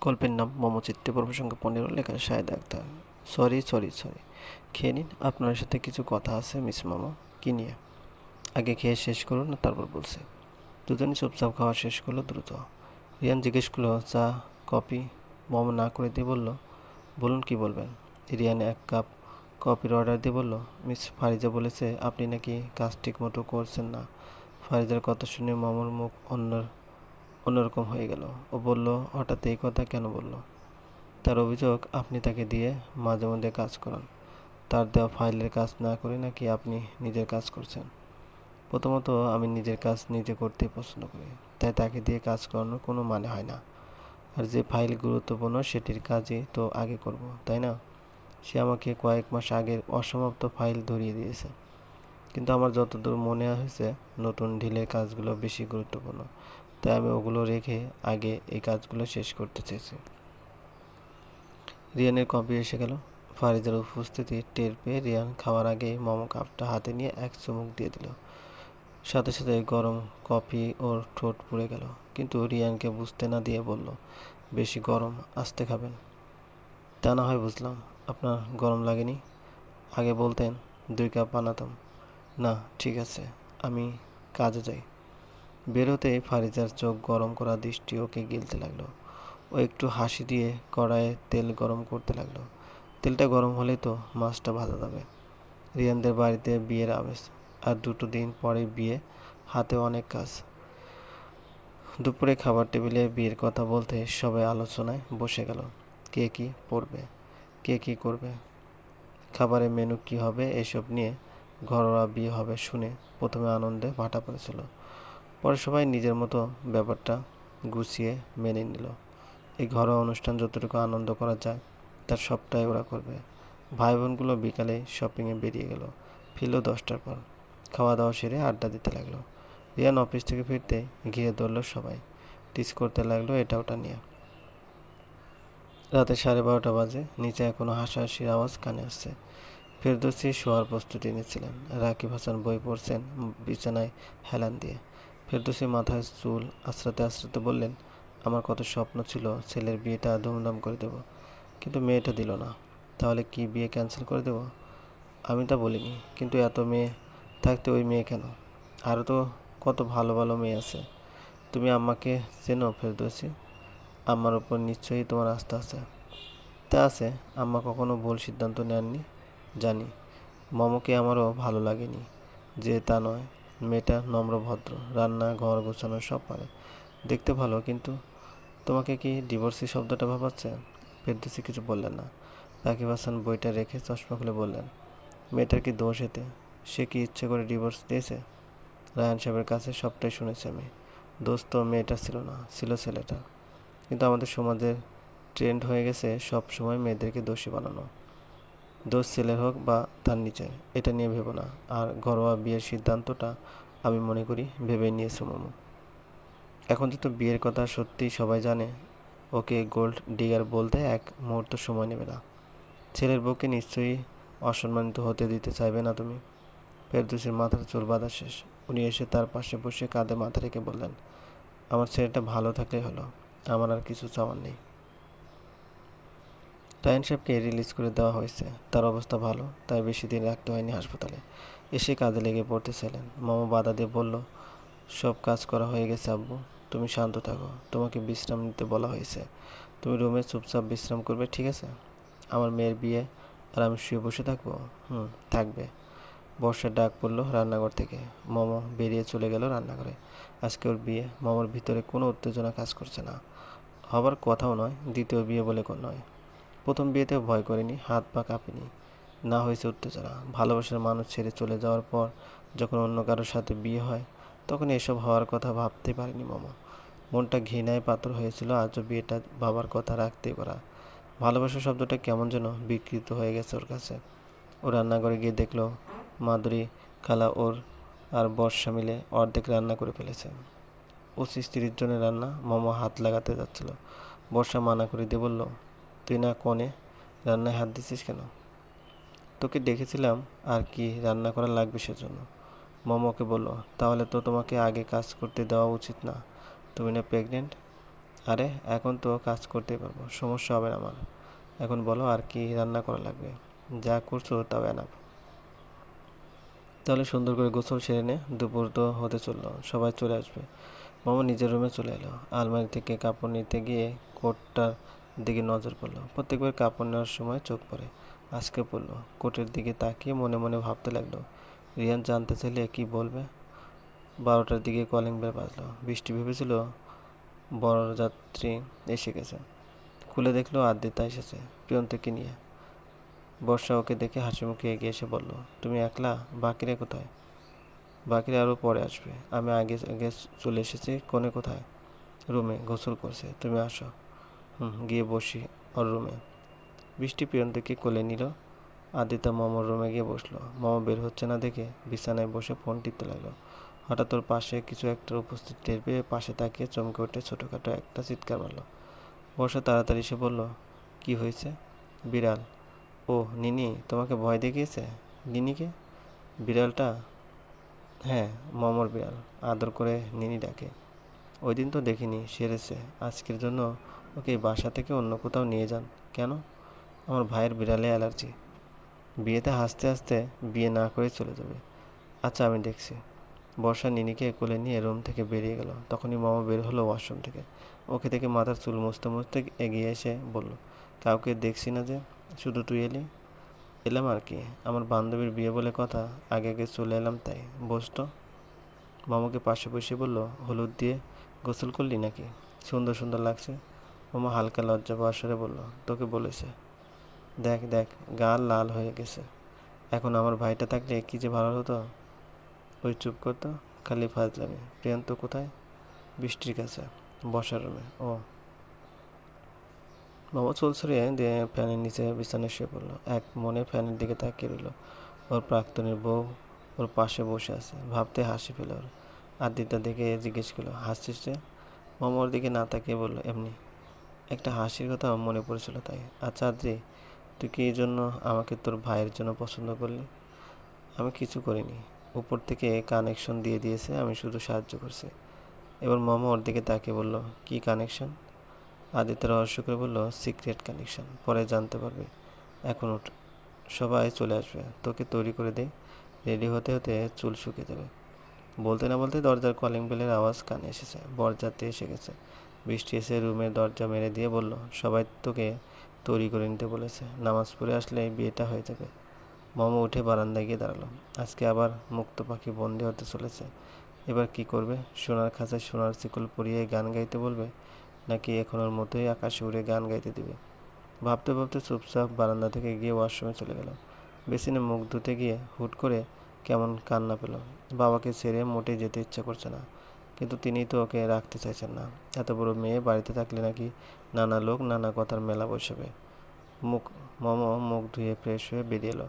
গল্পের নাম মমচিত্তে প্রসঙ্গ পনেরো লেখা Shahed Akhtar. Sorry sorry sorry. খেয়ে নিন, আপনার সাথে কিছু কথা আছে, মিস মামা। কি নিয়ে? আগে খেয়ে শেষ করুন না তারপর বলছি। দুজনই চুপচাপ খাওয়া শেষ করল দ্রুত। রিয়ান জিজ্ঞেস করল, চা, কফি? মম না করে দিয়ে বলল, বলুন কি বলবেন? রিয়ান এক কাপ কফির অর্ডার দিয়ে বলল, মিস ফারিজা বলেছে, আপনি নাকি কাজ ঠিক মতো করছেন না। ফারিজার কথা শুনে মামুর মুখ অন্য অন্যরকম হয়ে গেল। ও বলল, হঠাৎ এই কথা কেন বলল? তার অভিযোগ, আপনি তাকে দিয়ে মাঝে মধ্যে কাজ করান। তার দেওয়া ফাইলের কাজ না করে নাকি আপনি নিজের কাজ করছেন? প্রথমত, আমি নিজের কাজ নিজে করতে পছন্দ করি। তাই তাকে দিয়ে কাজ করানোর কোনো মানে হয় না। আর যে ফাইল গুরুত্বপূর্ণ, সেটির কাজই তো আগে করব, তাই না? সে আমাকে কয়েক মাস আগের অসমাপ্ত ফাইল ধরিয়ে দিয়েছে। কিন্তু আমার যতদূর মনে হয়েছে, নতুন ঢিলের কাজগুলো বেশি গুরুত্বপূর্ণ। তাই আমি ওগুলো রেখে আগে এই কাজগুলো শেষ করতে চেয়েছি। রিয়ানের কপি এসে গেল। ফারিদের উপস্থিতি টের পেয়ে রিয়ান খাওয়ার আগে মোমো কাপটা হাতে নিয়ে এক চুমুক দিয়ে দিল। সাথে সাথে গরম কফি ওর ঠোঁট পুড়ে গেল। কিন্তু রিয়ানকে বুঝতে না দিয়ে বলল, বেশি গরম, আসতে খাবেন। তা না হয় বুঝলাম, আপনার গরম লাগেনি? আগে বলতেন, দুই কাপ বানাতাম। না, ঠিক আছে, আমি কাজে যাই। বেরোতেই ফারিজার চোখ গরম করা দৃষ্টি ওকে গিলতে লাগল। ও একটু হাসি দিয়ে কড়াইয়ে তেল গরম করতে লাগল। তেলটা গরম হলেই তো মাছটা ভাজা যাবে। রিয়ানদের বাড়িতে বিয়ের আমেজ। আর দুটো দিন পরে বিয়ে, হাতে অনেক কাজ। দুপুরে খাবার টেবিলে বিয়ের কথা বলতে সবাই আলোচনায় বসে গেল। কে কি পড়বে? কে কি করবে? খাবারের মেনু কি হবে? এসব নিয়ে ঘরোয়া বিয়ে হবে শুনে প্রথমে আনন্দে ভাটা পড়েছিল। পরে সবাই নিজের মতো ব্যাপারটা গুছিয়ে মেনে নিল। এই ঘরোয়া অনুষ্ঠান যতটুকু আনন্দ করা যায়, তার সবটাই ওরা করবে। ভাই বোনগুলো বিকালে শপিংয়ে বেরিয়ে গেল। ফিরল দশটার পর। খাওয়া দাওয়া সেরে আড্ডা দিতে লাগল। রিয়ান অফিস থেকে ফিরতে ঘিরে ধরলো সবাই। টিস করতে লাগল এটা ওটা নিয়ে। রাতে সাড়ে বারোটা বাজে, নিচে এখনও হাসাহাসির আওয়াজ কানে আসছে। ফেরদৌসি শোয়ার প্রস্তুতি নিচ্ছিলেন। রাকিব হাসান বই পড়ছেন বিছানায় হেলান দিয়ে। ফেরদৌসি মাথায় চুল আশ্রাতে আশ্রাতে বললেন, আমার কত স্বপ্ন ছিল, ছেলের বিয়েটা ধুমধাম করে দেব। কিন্তু মেয়েটা দিল না। তাহলে কি বিয়ে ক্যান্সেল করে দেব? আমি তা বলিনি। কিন্তু এত মেয়ে থাকতে ওই মেয়ে কেন? আরও তো কত ভালো ভালো মেয়ে আছে। তুমি আম্মাকে চেনো, ফেরদৌসি। আম্মার উপর নিশ্চয়ই তোমার আস্থা আছে। তা আছে, আম্মা কখনো ভুল সিদ্ধান্ত নেননি, জানি। মমকে আমারও ভালো লাগেনি যে তা নয়। মেয়েটা নম্র, ভদ্র। রান্না, ঘর গোছানো সব পারে। দেখতে ভালো, কিন্তু তোমাকে কি ডিভোর্সি শব্দটা ভাবাচ্ছে? ফেরদৌসি কিছু বললেন না। রাকিব হাসান বইটা রেখে চশমা খুলে বললেন, মেয়েটার কি দোষ এতে? সে কি ইচ্ছে করে ডিভোর্স দিয়েছে? রায়ন সাহেবের কাছে সবটাই শুনেছি আমি। দোষ তো মেয়েটা ছিল না, ছিল ছেলেটা কিন্তু আমাদের সমাজের ট্রেন্ড হয়ে গেছে সব সময় মেয়েদেরকে দোষী বানানো। দোষ ছেলের হোক বা তার নিচে এটা নিয়ে ভেবো না। আর ঘরোয়া বিয়ের সিদ্ধান্তটা আমি মনে করি ভেবে নিয়েছে, মোমো। এখন তো বিয়ের কথা সত্যিই সবাই জানে, ওকে গোল্ড ডিগার বলতে এক মুহূর্ত সময় নেবে না। ছেলের বউকে নিশ্চয়ই অসম্মানিত হতে দিতে চাইবে না তুমি। ফেরদৌসির মাথার চুল বাঁধা শেষ। উনি এসে তার পাশে বসে কাঁধে মাথা রেখে বললেন, আমার ছেলেটা ভালো থাকলেই হলো, আমার আর কিছু চাওয়ার নেই। রায়ন সাহেবকে রিলিজ করে দেওয়া হয়েছে। তার অবস্থা ভালো, তাই বেশি দিন রাখতে হয়নি হাসপাতালে। এসে কাজে লেগে পড়তেছিলেন। মামা বাধা দিয়ে বলল, সব কাজ করা হয়ে গেছে আব্বু, তুমি শান্ত থাকো। তোমাকে বিশ্রাম নিতে বলা হয়েছে। তুমি রুমে চুপচাপ বিশ্রাম করবে, ঠিক আছে? আমার মেয়ের বিয়ে, আর আমি শুয়ে বসে থাকব? হুম, থাকবে। বর্ষার ডাক পড়ল রান্নাঘর থেকে। মম বেরিয়ে চলে গেল রান্নাঘরে। আজকে ওর বিয়ে, মমর ভিতরে কোনো উত্তেজনা কাজ করছে না। হবার কথাও নয়, দ্বিতীয় বিয়ে বলে নয়। প্রথম বিয়েতে ভয় করেনি, হাত পা কাঁপেনি। না হয়েছে উত্তেজনা। ভালোবাসার মানুষ ছেড়ে চলে যাওয়ার পর যখন অন্য কারোর সাথে বিয়ে হয়, তখন এসব হওয়ার কথা ভাবতে পারেনি মম। মনটা ঘৃণায় পাথর হয়েছিল আজও বিয়েটা বাবার কথা রাখতেই পারা। ভালোবাসা শব্দটা কেমন যেন বিকৃত হয়ে গেছে ওর কাছে। ও রান্নাঘরে গিয়ে দেখল, মাধুরী, খালা ওর আর বর্ষা মিলে অর্ধেক রান্না করে ফেলেছে। ও স্ত্রীর জন্য রান্না মোমো হাত লাগাতে যাচ্ছিল। বর্ষা মানা করে দিয়ে বলল তুই না কনে রান্নায় হাত দিছিস কেন? তোকে দেখেছিলাম আর কি রান্না করা লাগবে সেজন্য। মোমোকে বলল, তাহলে তো তোমাকে আগে কাজ করতে দেওয়া উচিত না। তুমি না প্রেগনেন্ট আরে, এখন তো কাজ করতেই পারব, সমস্যা হবে না আমার। এখন বলো আর কি রান্না করা লাগবে। যা করছ তাও এনাফ তাহলে সুন্দর করে গোসল সেরে নে, দুপুর তো হতে চলল, সবাই চলে আসবে। মামা নিজের রুমে চলে এলো। আলমারি থেকে কাপড় নিতে গিয়ে কোটটার দিকে নজর পড়ল। প্রত্যেকবার কাপড় নেওয়ার সময় চোখ পড়ে। আজকে পড়ল। কোটের দিকে তাকিয়ে মনে মনে ভাবতে লাগল, রিয়ান জানতে চাইলে কি বলবে? বারোটার দিকে কলিং বেল বাজলো। বৃষ্টি ভেবেছিল বড় যাত্রী এসে গেছে। খুলে দেখল, আদ্রিতা এসেছে প্রিয়ন্তকে নিয়ে। বর্ষা ওকে দেখে হাসি মুখে এগিয়ে এসে বলল, তুমি একলা? বাকিরা কোথায়? বাকিরা আরও পরে আসবে। আমি আগে আগে চলে এসেছি। কোনে কোথায়? রুমে, গোসল করছে। তুমি আসো। গিয়ে বসি ওর রুমে। বৃষ্টি প্রিয়ন্তকে কোলে নিল। আদিতা মামার রুমে গিয়ে বসল। মামা বের হচ্ছে না দেখে বিছানায় বসে ফোন টিপতে লাগল। হঠাৎ ওর পাশে কিছু একটা উপস্থিত টের পেয়ে পাশে তাকিয়ে চমকে উঠে ছোটোখাটো একটা চিৎকার মারলো। বর্ষা তাড়াতাড়ি এসে বলল, কি হয়েছে? বিড়াল। ও নিনি, তোমাকে ভয় দেখিয়েছে? নিনিকে? বিড়ালটা? হ্যাঁ মমর বিড়াল। আদর করে নিনি ডাকে। ওই দিন তো দেখিনি, সেরেছে। আজকের জন্য ওকে বাসা থেকে অন্য কোথাও নিয়ে যান। কেন? আমার ভাইয়ের বিড়ালে অ্যালার্জি। বিয়েতে হাসতে হাসতে বিয়ে না করে চলে যাবে। আচ্ছা আমি দেখছি। বর্ষা নিনিকে কোলে নিয়ে রুম থেকে বেরিয়ে গেল। তখনই মামা বের হলো ওয়াশরুম থেকে। ওকে থেকে মাথার চুল মুছতে মুছতে এগিয়ে এসে বলল, কাউকে দেখছি না যে? শুধু তুই এলি? এলাম আর কি। আমার বান্ধবীর বিয়ে বলে কথা, আগে আগে চলে এলাম তাই। বসতো মামাকে পাশে বসে বলল, হলুদ দিয়ে গোসল করলি নাকি? সুন্দর সুন্দর লাগছে। মামা হালকা লজ্জা পাশরে বলল, তোকে বলেছে। দেখ দেখ, গাল লাল হয়ে গেছে। এখন আমার ভাইটা থাকলে কি যে ভালো হতো? ওই চুপ করতো, খালি ফাজলামি। প্রিয়ান্ত কোথায়? বৃষ্টির কাছে, বসার রুমে। ও। মামা চুল ছড়িয়ে দিয়ে ফ্যানের নিচে বিছানায় শুয়ে পড়ল। এক মনে ফ্যানের দিকে তাকিয়ে রইল। ওর প্রাক্তনের বউ ওর পাশে বসে আছে। ভাবতে হাসি পেল ওর। আদিত্যা দেখে জিজ্ঞেস করল, হাসছিস রে মামা ওর দিকে না তাকিয়ে বলল, এমনি। একটা হাসির কথা মনে পড়েছিল তাই। আচ্ছা আদ্রি, তুই কি এই জন্য আমাকে তোর ভাইয়ের জন্য পছন্দ করলি? আমি কিছু করিনি। উপর থেকে কানেকশন দিয়ে দিয়েছে, আমি শুধু সাহায্য করছি। এবার মামা ওর দিকে তাকিয়ে বলল, কি কানেকশন? আদিত্য রহস্য করে বলল, সিক্রেট কানেকশন, পরে জানতে পারবে। এখন উঠ, সবাই চলে আসবে, তোকে তৈরি করে দে রেডি হতে হতে চুল শুকিয়ে যাবে। বলতে না বলতে দরজার কলিং বেলের আওয়াজ কানে এসেছে, বরযাত্রী এসে গেছে। বৃষ্টি এসে রুমের দরজা মেরে দিয়ে বলল, সবাই তোকে তৈরি করে নিতে বলেছে। নামাজ পড়ে আসলে বিয়েটা হয়ে যাবে। মম উঠে বারান্দায় গিয়ে দাঁড়াল। আজকে আবার মুক্ত পাখি বন্দি হতে চলেছে। এবার কি করবে? সোনার খাঁচায় সোনার শিকল পরিয়ে গান গাইতে বলবে? নাকি এখনোর মতোই আকাশে উড়ে গান গাইতে দিবে? ভাবতে ভাবতে চুপচাপ বারান্দা থেকে গিয়ে ওয়াশরুমে চলে গেল। বেসিনে মুখ ধুতে গিয়ে হুট করে কেমন কান্না পেল। বাবাকে ছেড়ে মোটে যেতে ইচ্ছা করছে না। কিন্তু তিনি তো ওকে রাখতে চাইছেন না। এত বড় মেয়ে বাড়িতে থাকলে নাকি নানা লোক নানা কথার মেলা বসবে। মুখ, মম মুখ ধুয়ে ফ্রেশ হয়ে বেরিয়ে এলো।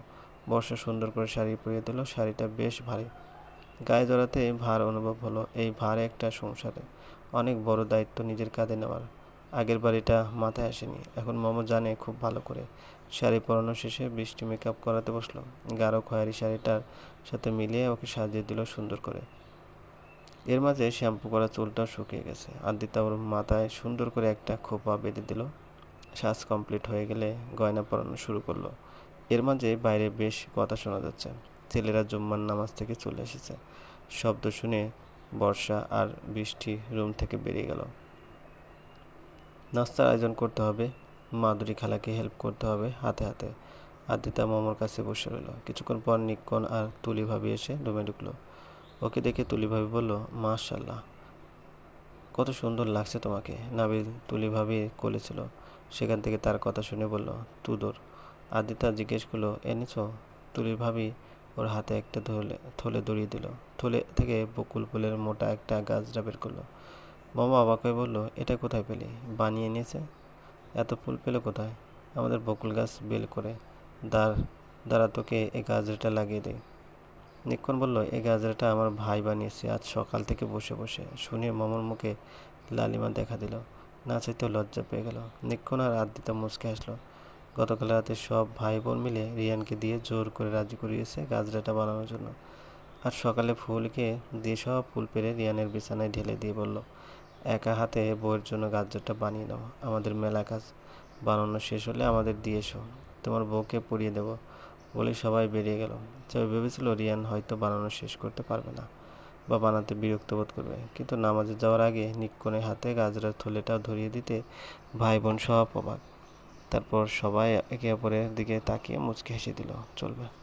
বর্ষা সুন্দর করে শাড়ি পরিয়ে দিল, শাড়িটা বেশ ভারী। গায়ে জড়াতে ভার অনুভব হলো, এই ভার একটা সংসারে। অনেক বড় দায়িত্ব নিজের কাঁধে নেওয়ার। আগের বার এটা মাথায় আসেনি, এখন মম জানে খুব ভালো করে। শাড়ি পরানো শেষে বৃষ্টি মেকআপ করাতে বসল। গাঢ় খয়েরি শাড়িটার সাথে মিলিয়ে ওকে সাজিয়ে দিল সুন্দর করে। এর মাঝে শ্যাম্পু করা চুলটাও শুকিয়ে গেছে। আদিতা ওর মাথায় সুন্দর করে একটা খোপা বেঁধে দিল। শ্বাস কমপ্লিট হয়ে গেলে গয়না পরানো শুরু করল। এর মাঝে বাইরে বেশ কথা শোনা যাচ্ছে। ছেলেরা জুম্মার নামাজ থেকে চলে এসেছে। শব্দ শুনে বর্ষা আর বৃষ্টি রুম থেকে বেরিয়ে গেল। নাস্তার আয়োজন করতে হবে। মাধুরী খালাকে হেল্প করতে হবে হাতে হাতে। আদিতা মামার কাছে বসে রইল। কিছুক্ষণ পর নিক্ষণ আর তুলি ভাবি এসে রুমে ঢুকলো। ওকে দেখে তুলি ভাবি বলল মাশাল্লাহ কত সুন্দর লাগছে তোমাকে। নাবিল তুলি ভাবি কোলেছিল সেখান থেকে তার কথা শুনে বলল তুদর আদিতা জিজ্ঞেস করল এনেছ তুলি ভাবি ওর হাতে একটা থলে থলে দড়িয়ে দিল। থলে থেকে বকুল ফুলের মোটা একটা গাছটা বের করল। মামা অবাক হয়ে বলল, এটা কোথায় পেলি? বানিয়ে নিয়েছে এত ফুল পেল কোথায়? আমাদের বকুল গাছ বেল করে, দাঁড়, দাঁড়া তোকে এই গাজরাটা লাগিয়ে দেয় নিক্ষণ বলল এই গাজরাটা আমার ভাই বানিয়েছে, আজ সকাল থেকে বসে বসে। শুনে মামার মুখে লালিমা দেখা দিল। না চাইতেও লজ্জা পেয়ে গেল। নিক্ষণ আর আদিতা মুচকে আসলো গতকাল রাতে সব ভাই বোন মিলে রিয়ানকে দিয়ে জোর করে রাজি করিয়েছে গাজরাটা বানানোর জন্য। আর সকালে ফুলকে দিয়ে সব ফুল পেরে রিয়ানের বিছানায় ঢেলে দিয়ে বলল, একা হাতে বউয়ের জন্য গাজরটা বানিয়ে নাও। আমাদের মেলা কাজ বানানো শেষ হলে আমাদের দিয়ে এসো। তোমার বউকে পরিয়ে দেবো। বলে সবাই বেরিয়ে গেল। তবে ভেবেছিল রিয়ান হয়তো বানানো শেষ করতে পারবে না বা বানাতে বিরক্ত বোধ করবে। কিন্তু নামাজে যাওয়ার আগে নিক্কনের হাতে গাজরের থলেটাও ধরিয়ে দিতে ভাই বোন সব অবাক। তারপর সবাই একে অপরের দিকে তাকিয়ে মুচকি হেসে দিল, চলবে।